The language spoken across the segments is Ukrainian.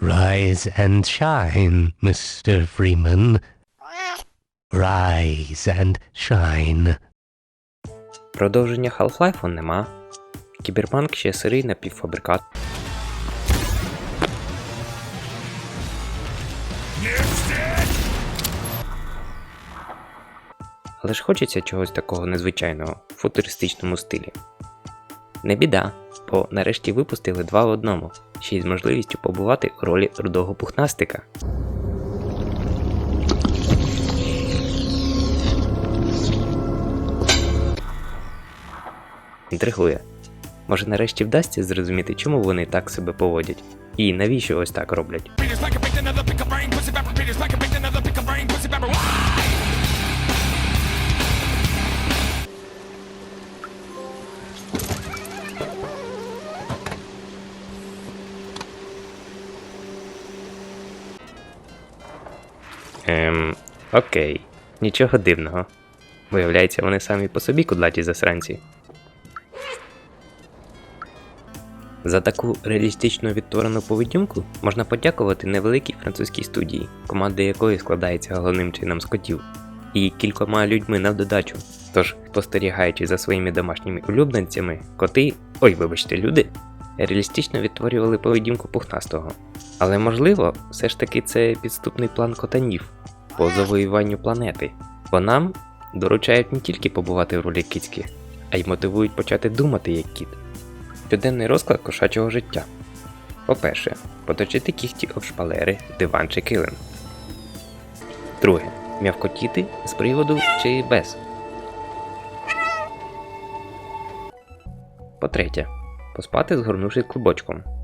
Rise and shine, Mr. Freeman. Rise and shine. Продовження Half-Life нема. Кіберпанк ще сирий напівфабрикат. Але ж хочеться чогось такого незвичайного в футуристичному стилі. Не біда, бо нарешті випустили два в одному, ще й з можливістю побувати у ролі рудого пухнастика. Інтригує. Може нарешті вдасться зрозуміти, чому вони так себе поводять, і навіщо ось так роблять. Окей, нічого дивного. Виявляється, вони самі по собі кудлаті засранці. За таку реалістично відтворену поведінку можна подякувати невеликій французькій студії, команда якої складається головним чином з котів, і кількома людьми на додачу. Тож, спостерігаючи за своїми домашніми улюбленцями, коти, ой, вибачте, люди, реалістично відтворювали поведінку пухнастого. Але можливо, все ж таки це підступний план котанів по завоюванню планети, бо нам доручають не тільки побувати в ролі кицьки, а й мотивують почати думати як кіт. Щоденний розклад кошачого життя. По-перше, поточити кіхті об шпалери, диван чи килим. Друге. М'явкотіти з приводу чи без. По-третє. Поспати згорнувшись клубочком.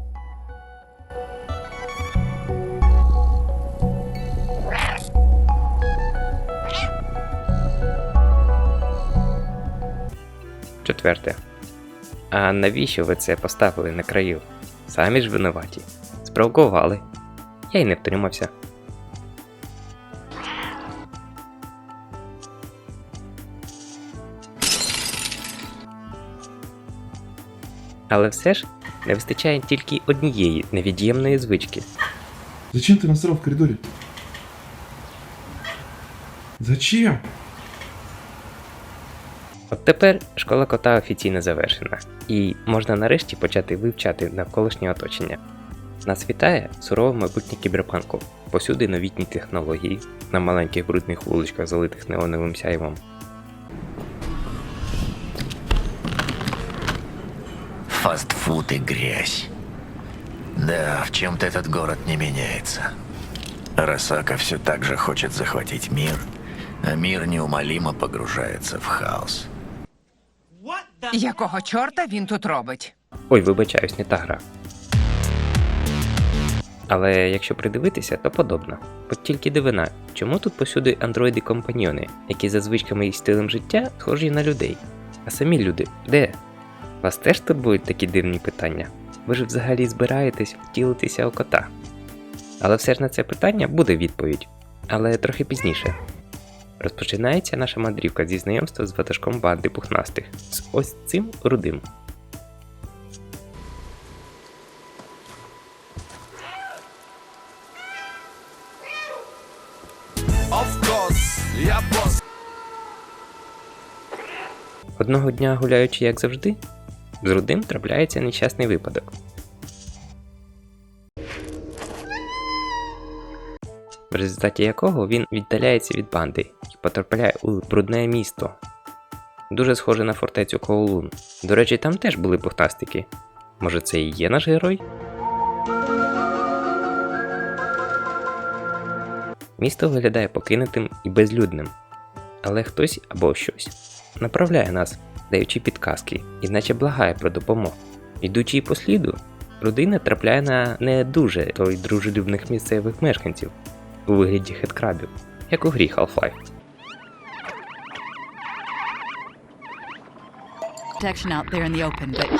Четверте. А навіщо ви це поставили на краю? Самі ж винуваті. Спровокували. Я й не втримався. Але все ж не вистачає тільки однієї невід'ємної звички. Зачем ты насрал в коридоре? Зачем? От тепер школа кота офіційно завершена, і можна нарешті почати вивчати навколишнє оточення. Нас вітає сурове майбутнє кіберпанку, посюди новітні технології, на маленьких брудних вуличках, залитих неоновим сяйвом. Фастфуд и грязь. Да, в чем-то этот город не меняется. Росака все так же хочет захватить мир, а мир неумолимо погружается в хаос. Якого чорта він тут робить? Ой, вибачаюсь, не та гра. Але якщо придивитися, то подобно. От тільки дивина, чому тут посюди андроїди-компаньйони, які за звичками і стилем життя схожі на людей. А самі люди де? Вас теж турбують такі дивні питання? Ви ж взагалі збираєтесь втілитися у кота? Але все ж на це питання буде відповідь, але трохи пізніше. Розпочинається наша мандрівка зі знайомства з ватажком банди пухнастих з ось цим рудим. Одного дня, гуляючи як завжди, з рудим трапляється нещасний випадок. В результаті якого він віддаляється від банди і потрапляє у брудне місто. Дуже схоже на фортецю Коулун. До речі, там теж були пухнастики. Може, це і є наш герой? Місто виглядає покинутим і безлюдним, але хтось або щось направляє нас, даючи підказки, і наче благає про допомогу. Ідучи по сліду, родина трапляє на не дуже той дружелюбних місцевих мешканців у вигляді хеткрабів, як у грі Half-Life. protection out there in the open, but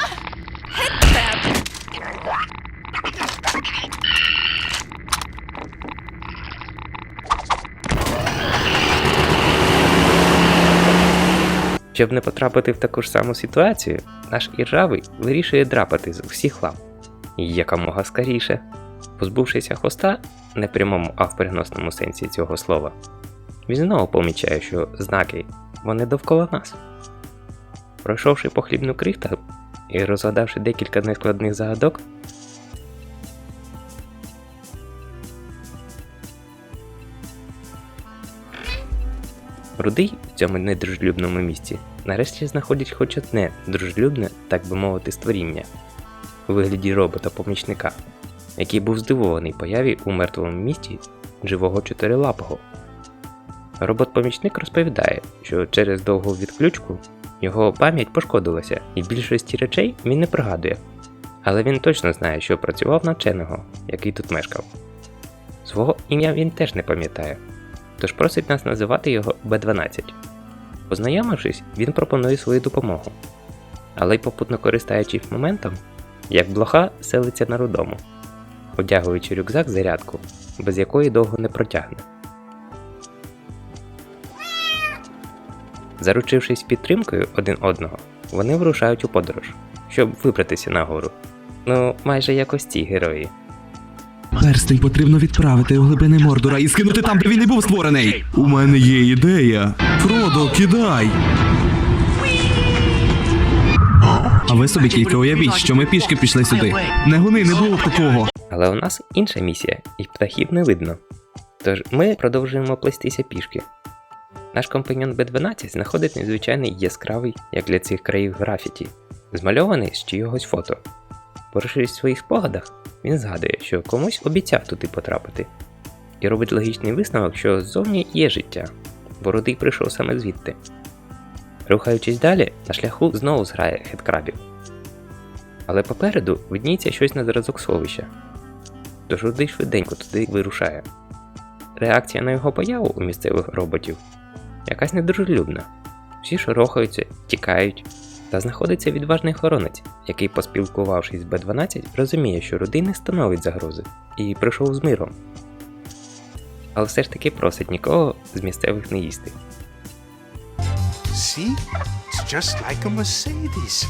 Щоб не потрапити в таку ж саму ситуацію, наш іржавий вирішує драпати з усіх лап. Якомога скоріше. Позбувшися хвоста, не прямому, а в переносному сенсі цього слова, він знову помічає, що знаки вони довкола нас. Пройшовши по хлібну крихтах і розгадавши декілька нескладних загадок, Рудий в цьому недружелюбному місці нарешті знаходить хоч одне дружелюбне, так би мовити, створіння у вигляді робота-помічника, який був здивований появі у мертвому місті живого чотирилапого. Робот-помічник розповідає, що через довгу відключку його пам'ять пошкодилася, і більшості речей він не пригадує. Але він точно знає, що працював на вченого, який тут мешкав. Свого ім'я він теж не пам'ятає, тож просить нас називати його Б12. Познайомившись, він пропонує свою допомогу. Але й попутно користаючись моментом, як блоха селиться на рудому, одягуючи рюкзак зарядку, без якої довго не протягне. Заручившись підтримкою один одного, вони вирушають у подорож, щоб вибратися нагору. Ну, майже як ось ці герої. Перстень потрібно відправити у глибини Мордора і скинути там, де він і був створений. У мене є ідея. Фродо, кидай. А ви собі тільки уявіть, що ми пішки пішли сюди. Не гони, не було б такого. Але у нас інша місія, і птахів не видно. Тож ми продовжуємо плестися пішки. Наш компаньон Б12 знаходить незвичайний яскравий, як для цих країв графіті, змальований з чийогось фото. Порушившись в своїх спогадах, він згадує, що комусь обіцяв туди потрапити, і робить логічний висновок, що ззовні є життя, бо рудий прийшов саме звідти. Рухаючись далі, на шляху знову зграє хедкрабів. Але попереду видніється щось на зразок сховища. Тож рудий швиденько туди вирушає. Реакція на його появу у місцевих роботів якась недружелюбна. Всі шорохаються, тікають, та знаходиться відважний охоронець, який, поспілкувавшись з Б12, розуміє, що рудий не становить загрози, і прийшов з миром. Але все ж таки просить нікого з місцевих не їсти. See? It's just like a Mercedes.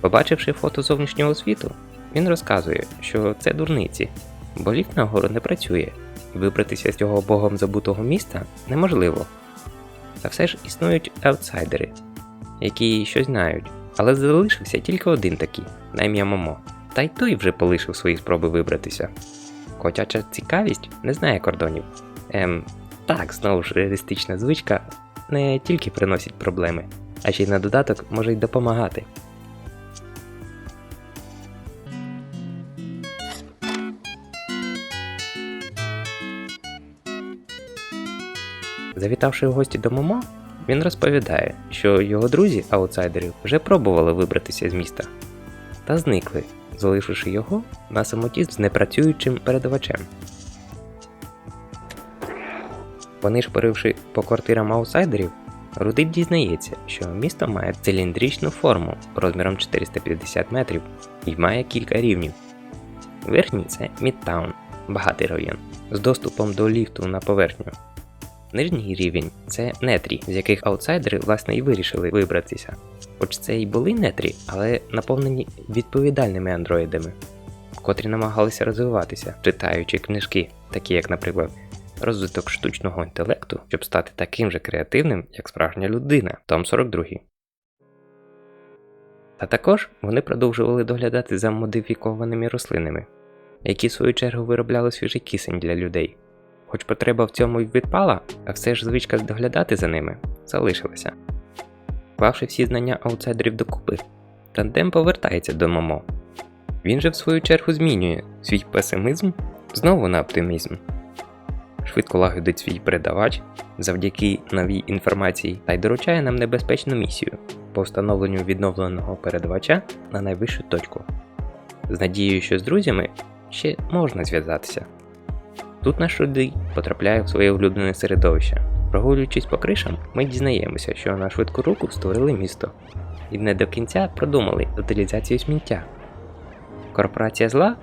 Побачивши фото зовнішнього світу, він розказує, що це дурниці, бо ліфт нагору не працює, і вибратися з цього богом забутого міста неможливо. Та все ж існують аутсайдери, які щось знають, але залишився тільки один такий, на ім'я Момо. Та й той вже полишив свої спроби вибратися. Котяча цікавість не знає кордонів. Ем, так, знову ж реалістична звичка не тільки приносить проблеми, а ще й на додаток може й допомагати. Завітавши в гості до Момо, він розповідає, що його друзі аутсайдерів вже пробували вибратися з міста та зникли, залишивши його на самоті з непрацюючим передавачем. Понишпоривши по квартирам аутсайдерів, Рудик дізнається, що місто має циліндричну форму розміром 450 метрів і має кілька рівнів. Верхній це Мідтаун, багатий район, з доступом до ліфту на поверхню. Нижній рівень це нетрі, з яких аутсайдери власне і вирішили вибратися. Хоч це і були нетрі, але наповнені відповідальними андроїдами, котрі намагалися розвиватися, читаючи книжки, такі як, наприклад, розвиток штучного інтелекту, щоб стати таким же креативним, як справжня людина, Том 42. Та також вони продовжували доглядати за модифікованими рослинами, які в свою чергу виробляли свіжий кисень для людей. Хоч потреба в цьому й відпала, а все ж звичка доглядати за ними залишилася. Клавши всі знання аутсайдерів докупи, тандем повертається до Момо. Він же в свою чергу змінює свій песимізм знову на оптимізм. Швидко лагодить свій передавач завдяки новій інформації та й доручає нам небезпечну місію по встановленню відновленого передавача на найвищу точку. З надією, що з друзями ще можна зв'язатися. Тут наш рудий потрапляє в своє улюблене середовище. Прогулюючись по кришам, ми дізнаємося, що на швидку руку створили місто і не до кінця продумали утилізацію сміття. Корпорація зла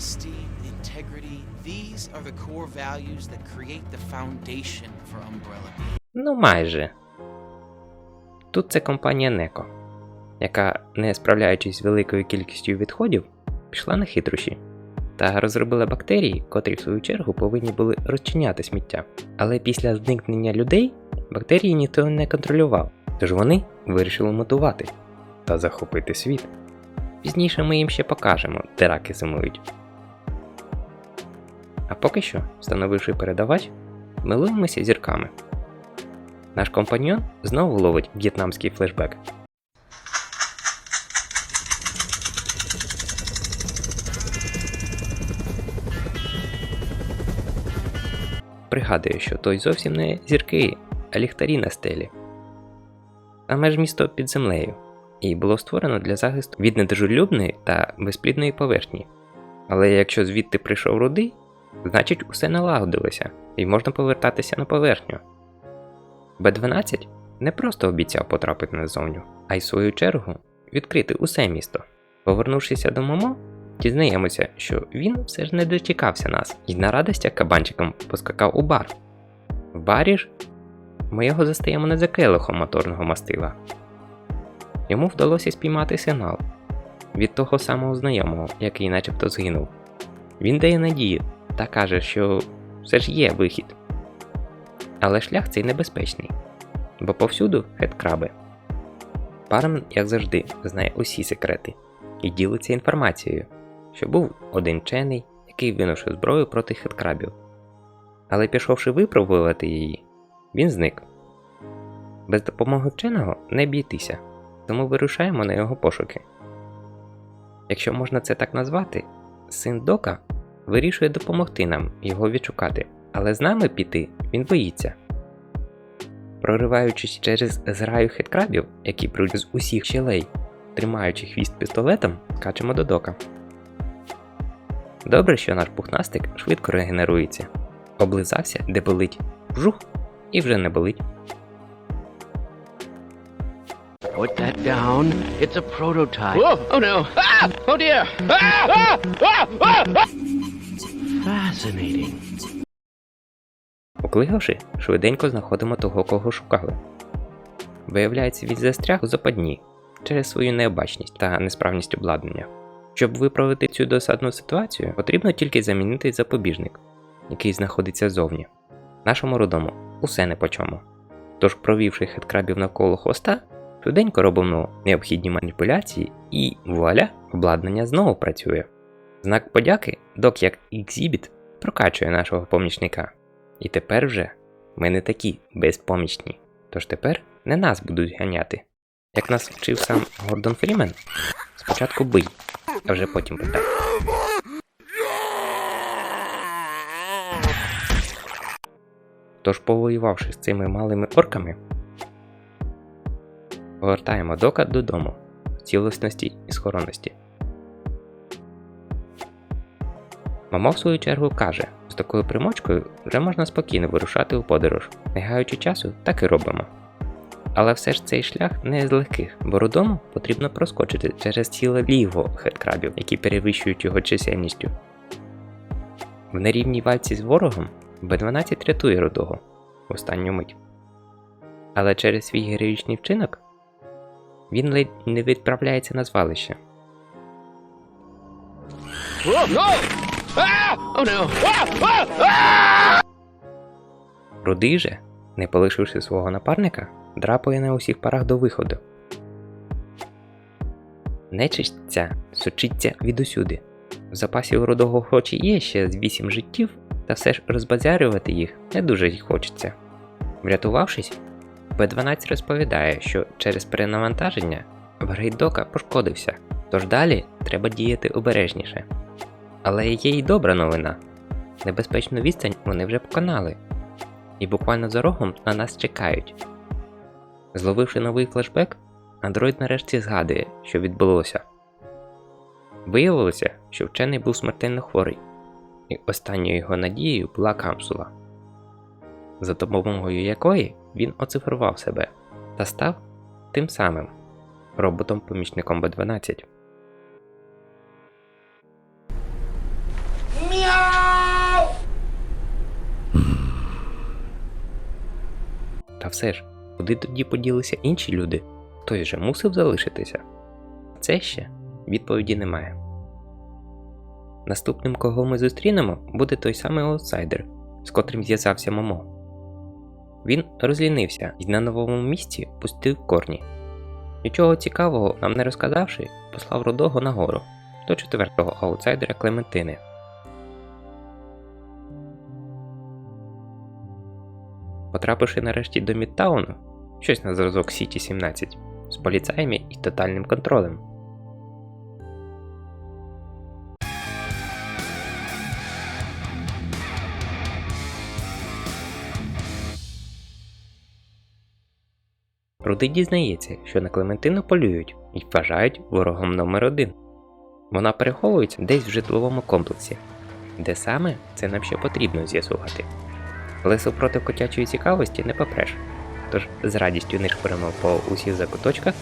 honesty, integrity, these are the core values that create the foundation for Umbrella. ну майже. Тут це компанія Неко, яка, не справляючись з великою кількістю відходів, пішла на хитрощі та розробила бактерії, котрі в свою чергу повинні були розчиняти сміття. Але після зникнення людей бактерії ніхто не контролював, тож вони вирішили мутувати та захопити світ. Пізніше ми їм ще покажемо, де раки зимують. А поки що, встановивши передавач, милуємося зірками. Наш компаньон знову ловить в'єтнамський флешбек. Пригадую, що той зовсім не зірки, а ліхтарі на стелі. Саме ж місто під землею, і було створено для захисту від недружелюбної та безплідної поверхні. Але якщо звідти прийшов рудий, значить усе налагодилося і можна повертатися на поверхню. Б-12 не просто обіцяв потрапити назовню, а й в свою чергу відкрити усе місто. Повернувшися до Момо, дізнаємося, що він все ж не дочекався нас і на радостях кабанчиком поскакав у бар. В барі ж ми його застаємо не за келихом моторного мастила. Йому вдалося спіймати сигнал від того самого знайомого, який начебто згинув. Він дає надію та каже, що все ж є вихід. Але шлях цей небезпечний, бо повсюду хедкраби. Пармен, як завжди, знає усі секрети і ділиться інформацією, що був один вчений, який винувши зброю проти хедкрабів. Але пішовши випробувати її, він зник. Без допомоги вченого не б'єтися, тому вирушаємо на його пошуки. Якщо можна це так назвати, син Дока вирішує допомогти нам його відшукати, але з нами піти він боїться. Прориваючись через зграю хеткрабів, які пруть з усіх щелей, тримаючи хвіст пістолетом, скачемо до дока. Добре, що наш пухнастик швидко регенерується. Облизався, де болить, вжух, і вже не болить. Put that down. It's a prototype. Oh no! Ah! Oh dear! Ah! Ah! Ah! Ah! ah! Fascinating. Уклигавши, швиденько знаходимо того, кого шукали. Виявляється, він застряг у западні через свою необачність та несправність обладнання. Щоб виправити цю досадну ситуацію, потрібно тільки замінити запобіжник, який знаходиться ззовні. Нашому родому усе не по чому. Тож, провівши хедкрабів навколо хвоста, швиденько робимо необхідні маніпуляції і вуаля, обладнання знову працює. Знак подяки, док як екзібіт, прокачує нашого помічника. І тепер вже ми не такі безпомічні. Тож тепер не нас будуть ганяти. Як нас вчив сам Гордон Фрімен, спочатку бий, а вже потім питай. Тож, повоювавши з цими малими орками, повертаємо дока додому в цілісності і схоронності. Мама в свою чергу каже, з такою примочкою вже можна спокійно вирушати у подорож, не гаючи часу, так і робимо. Але все ж цей шлях не з легких, бо родому потрібно проскочити через ціле ліво хедкрабів, які перевищують його чисельністю. В нерівній вальці з ворогом Б12 рятує родого в останню мить. Але через свій героїчний вчинок він ледь не відправляється на звалище. Ah! Oh no! Ah! Ah! Ah! Рудий же, не полишивши свого напарника, драпає на усіх парах до виходу. Нечисть ця сочиться відусюди. В запасі у рудого хоч і є ще з вісім життів, та все ж розбазарювати їх не дуже й хочеться. Врятувавшись, Б12 розповідає, що через перенавантаження Варгейдока пошкодився, тож далі треба діяти обережніше. Але є й добра новина. Небезпечну відстань вони вже поконали, і буквально за рогом на нас чекають. Зловивши новий флешбек, андроїд нарешті згадує, що відбулося. Виявилося, що вчений був смертельно хворий, і останньою його надією була капсула, за допомогою якої він оцифрував себе та став тим самим роботом-помічником Б12. Все ж, Куди тоді поділися інші люди? Хтось же мусив залишитися. Це ще відповіді немає. Наступним, кого ми зустрінемо, буде той самий аутсайдер, з котрим зв'язався Момо. Він розлінився і на новому місці пустив корні. Нічого цікавого нам не розказавши, послав Рудого нагору до четвертого аутсайдера Клементини. Потрапивши нарешті до Мідтауну, щось на зразок Сіті 17, з поліцаями і тотальним контролем. Рудий дізнається, що на Клементину полюють і вважають ворогом номер один. Вона переховується десь в житловому комплексі, де саме це нам ще потрібно з'ясувати. Але супроти котячої цікавості не попреш, тож з радістю нишпоримо по усіх закуточках,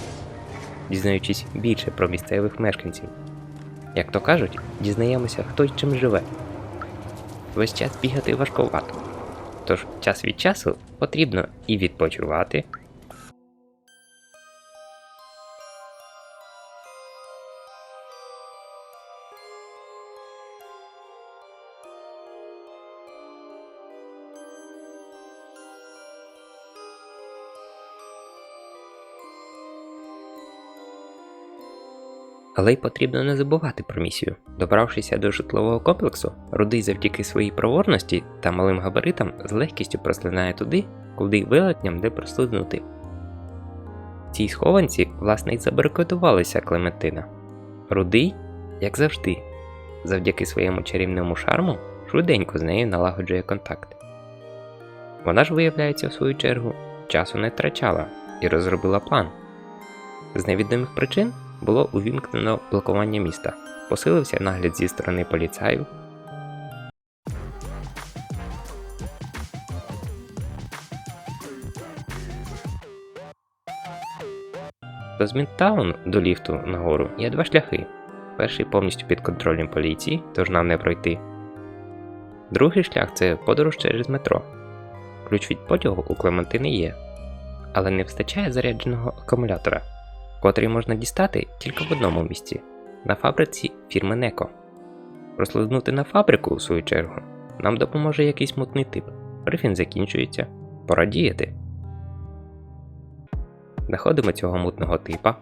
дізнаючись більше про місцевих мешканців. Як то кажуть, дізнаємося, хто й чим живе. Весь час бігати важковато, тож час від часу потрібно і відпочивати, Але й потрібно не забувати про місію. Добравшися до житлового комплексу, Рудий завдяки своїй проворності та малим габаритам з легкістю прослинає туди, куди велетням не прослизнути. В цій схованці, власне, й забарикадувалася Клементина. Рудий, як завжди, завдяки своєму чарівному шарму, швиденько з нею налагоджує контакт. Вона ж, виявляється, в свою чергу, часу не втрачала і розробила план. З невідомих причин було увімкнено блокування міста, посилився нагляд зі сторони поліцаю. До Змінтауну до ліфту нагору є два шляхи. Перший повністю під контролем поліції, тож нам не пройти. Другий шлях це подорож через метро. Ключ від потягу у Клементини є, але не вистачає зарядженого акумулятора котрий можна дістати тільки в одному місці на фабриці фірми Неко. Прослизнути на фабрику, у свою чергу, нам допоможе якийсь мутний тип. Брифін закінчується, пора діяти. Знаходимо цього мутного типа,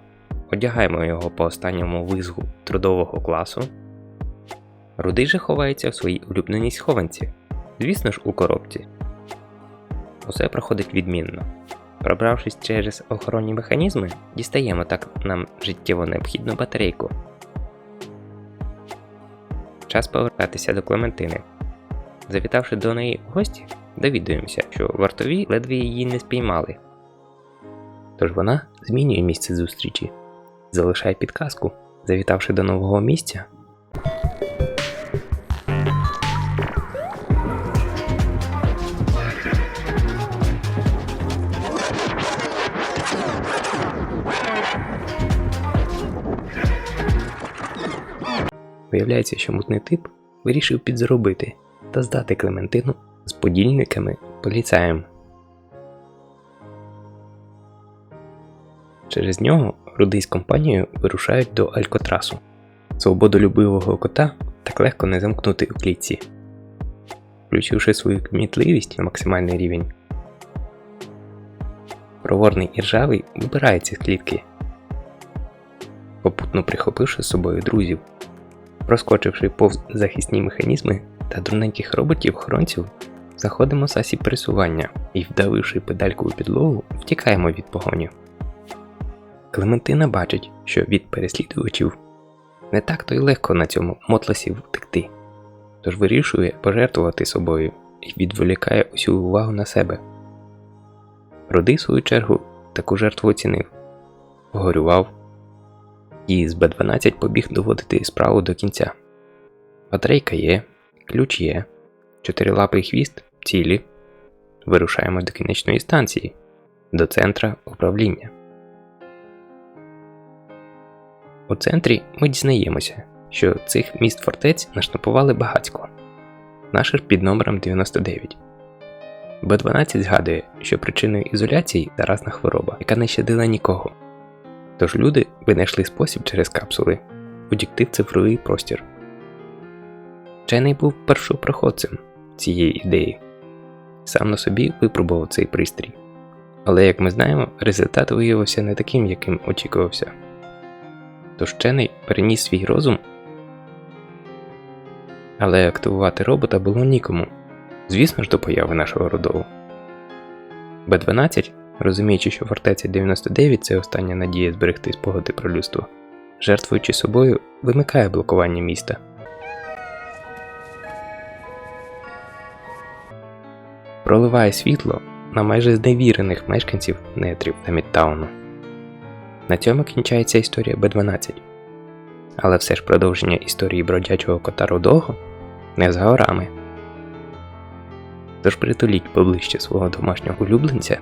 одягаємо його по останньому визгу трудового класу. Рудий же ховається в своїй улюбленій схованці, звісно ж, у коробці. Усе проходить відмінно. Пробравшись через охоронні механізми, дістаємо так нам життєво необхідну батарейку. Час повертатися до Клементини. Завітавши до неї в гості, довідуємося, що вартові ледве її не спіймали. Тож вона змінює місце зустрічі, залишає підказку. Завітавши до нового місця, Виявляється, що мутний тип вирішив підзаробити та здати Клементину з подільниками поліцаєм. Через нього Рудий з компанією вирушають до Алькотрасу. Свободолюбивого кота так легко не замкнути у клітці. Включивши свою кмітливість на максимальний рівень, проворний і ржавий вибирається з клітки, попутно прихопивши з собою друзів. Проскочивши повз захисні механізми та дурненьких роботів-охоронців, заходимо в засіб пересування і, вдавивши педальку у підлогу, втікаємо від погоні. Клементина бачить, що від переслідувачів не так то й легко на цьому мотласі втекти, тож вирішує пожертвувати собою і відволікає усю увагу на себе. Рудий, в свою чергу, таку жертву оцінив, погорював і з Б12 побіг доводити справу до кінця. Батарейка є, ключ є, чотирилапий хвіст цілі. Вирушаємо до кінечної станції, до центра управління. У центрі ми дізнаємося, що цих міст фортець наштампували багацько. Наш ж під номером 99. Б12 згадує, що причиною ізоляції заразна хвороба, яка не щадила нікого. Тож люди винайшли спосіб через капсули утікти в цифровий простір. Вчений був першопроходцем цієї ідеї, сам на собі випробував цей пристрій. Але, як ми знаємо, результат виявився не таким, яким очікувався. Тож вчений переніс свій розум, але активувати робота було нікому. Звісно ж, до появи нашого родову. Б12, розуміючи, що фортеця 99 це остання надія зберегти спогади про людство, жертвуючи собою, вимикає блокування міста. Проливає світло на майже зневірених мешканців нетрів та Мідтауну. На цьому кінчається історія Б12. Але все ж продовження історії бродячого кота Рудого не за горами. Тож притуліть поближче свого домашнього улюбленця,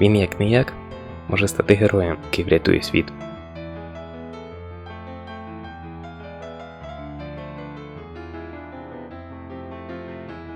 він як не як може стати героєм, який врятує світ.